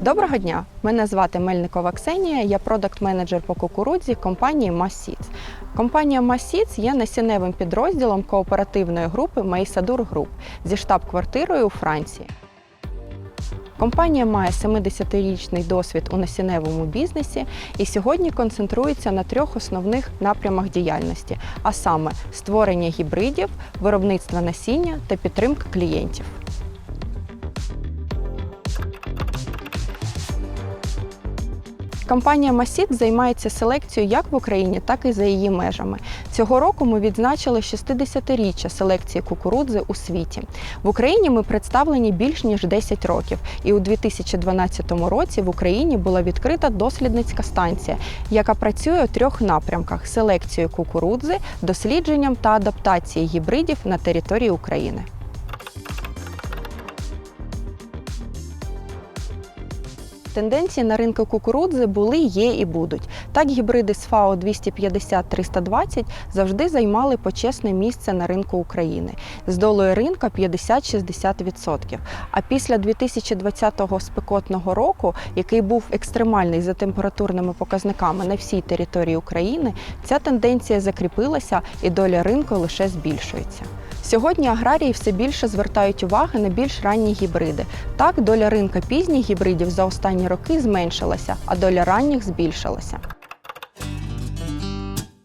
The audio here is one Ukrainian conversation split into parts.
Доброго дня! Мене звати Мельникова Ксенія, я продакт-менеджер по кукурудзі компанії Масіц. Компанія Масіц є насінневим підрозділом кооперативної групи Мейсадур Груп зі штаб-квартирою у Франції. Компанія має 70-річний досвід у насінневому бізнесі і сьогодні концентрується на трьох основних напрямах діяльності, а саме створення гібридів, виробництво насіння та підтримка клієнтів. Компанія Масіт займається селекцією як в Україні, так і за її межами. Цього року ми відзначили 60-річчя селекції кукурудзи у світі. В Україні ми представлені більш ніж 10 років, і у 2012 році в Україні була відкрита дослідницька станція, яка працює у трьох напрямках: селекцією кукурудзи, дослідженням та адаптацією гібридів на території України. Тенденції на ринку кукурудзи були, є і будуть. Так, гібриди з ФАО 250-320 завжди займали почесне місце на ринку України з долею ринка 50-60%. А після 2020 спекотного року, який був екстремальний за температурними показниками на всій території України, ця тенденція закріпилася і доля ринку лише збільшується. Сьогодні аграрії все більше звертають уваги на більш ранні гібриди. Так, доля ринка пізніх гібридів за останні роки зменшилася, а доля ранніх збільшилася.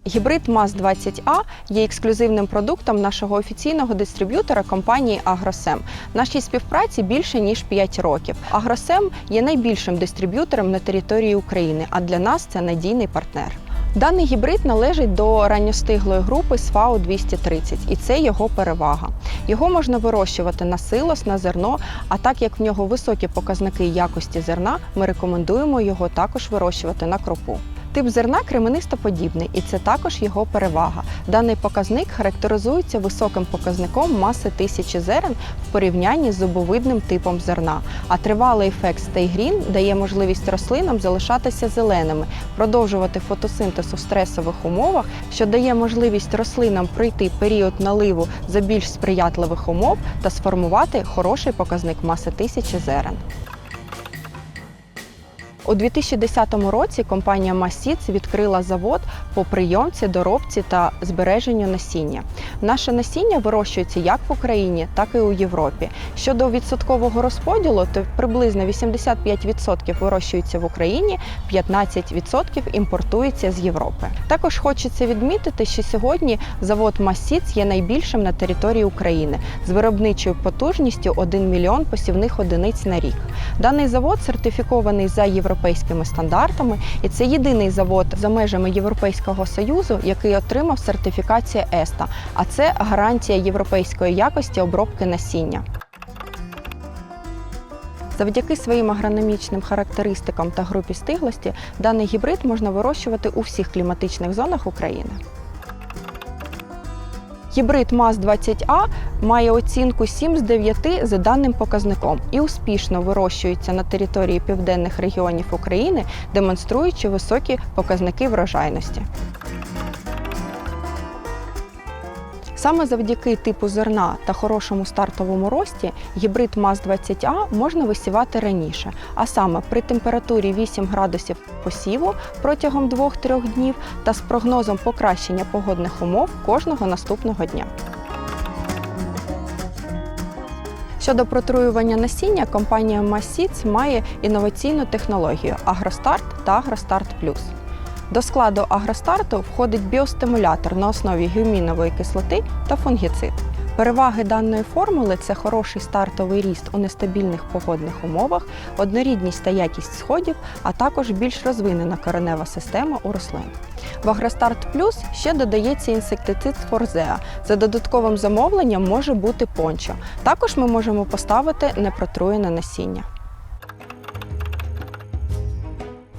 Гібрид МАЗ-20А є ексклюзивним продуктом нашого офіційного дистриб'ютора компанії Агросем. Нашій співпраці більше ніж 5 років. Агросем є найбільшим дистриб'ютором на території України, а для нас це надійний партнер. Даний гібрид належить до ранньостиглої групи СФАУ 230 і це його перевага. Його можна вирощувати на силос, на зерно, а так як в нього високі показники якості зерна, ми рекомендуємо його також вирощувати на кропу. Тип зерна кременистоподібний, і це також його перевага. Даний показник характеризується високим показником маси тисячі зерен в порівнянні з зубовидним типом зерна. А тривалий ефект стейгрін дає можливість рослинам залишатися зеленими, продовжувати фотосинтез у стресових умовах, що дає можливість рослинам пройти період наливу за більш сприятливих умов та сформувати хороший показник маси тисячі зерен. У 2010 році компанія Масіц відкрила завод по прийомці, доробці та збереженню насіння. Наше насіння вирощується як в Україні, так і у Європі. Щодо відсоткового розподілу, то приблизно 85% вирощується в Україні, 15% імпортується з Європи. Також хочеться відмітити, що сьогодні завод Масіц є найбільшим на території України з виробничою потужністю 1 мільйон посівних одиниць на рік. Даний завод сертифікований за європейськими стандартами, і це єдиний завод за межами Європейського союзу, який отримав сертифікацію ЕСТА. А це гарантія європейської якості обробки насіння. Завдяки своїм агрономічним характеристикам та групі стиглості даний гібрид можна вирощувати у всіх кліматичних зонах України. Гібрид МАЗ-20А має оцінку 7 з 9 за даним показником і успішно вирощується на території південних регіонів України, демонструючи високі показники врожайності. Саме завдяки типу зерна та хорошому стартовому рості гібрид МАЗ-20А можна висівати раніше, а саме при температурі 8 градусів посіву протягом 2-3 днів та з прогнозом покращення погодних умов кожного наступного дня. Щодо протруювання насіння, компанія Масіц має інноваційну технологію Агростарт та Агростарт Плюс. До складу агростарту входить біостимулятор на основі гюмінової кислоти та фунгіцид. Переваги даної формули це хороший стартовий ріст у нестабільних погодних умовах, однорідність та якість сходів, а також більш розвинена коренева система у рослин. В Агростарт Плюс ще додається інсектицид Форзеа. За додатковим замовленням може бути пончо. Також ми можемо поставити непротруєне насіння.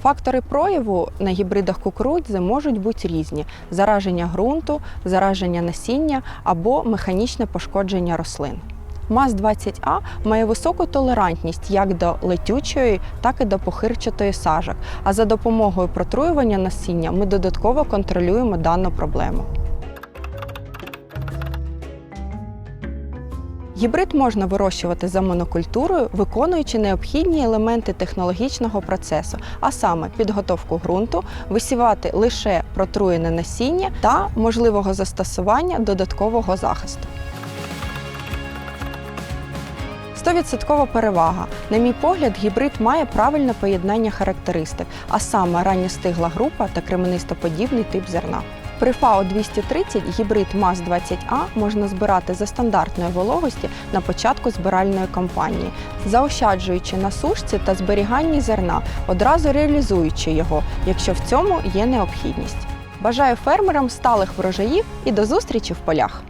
Фактори прояву на гібридах кукурудзи можуть бути різні: зараження ґрунту, зараження насіння або механічне пошкодження рослин. МАЗ-20А має високу толерантність як до летючої, так і до похирчатої сажок. А за допомогою протруювання насіння ми додатково контролюємо дану проблему. Гібрид можна вирощувати за монокультурою, виконуючи необхідні елементи технологічного процесу, а саме підготовку ґрунту, висівати лише протруєне насіння та можливого застосування додаткового захисту. 100% перевага. На мій погляд, гібрид має правильне поєднання характеристик, а саме ранньостигла група та кременистоподібний тип зерна. При ФАО 230 гібрид МАЗ-20А можна збирати за стандартної вологості на початку збиральної кампанії, заощаджуючи на сушці та зберіганні зерна, одразу реалізуючи його, якщо в цьому є необхідність. Бажаю фермерам сталих врожаїв і до зустрічі в полях!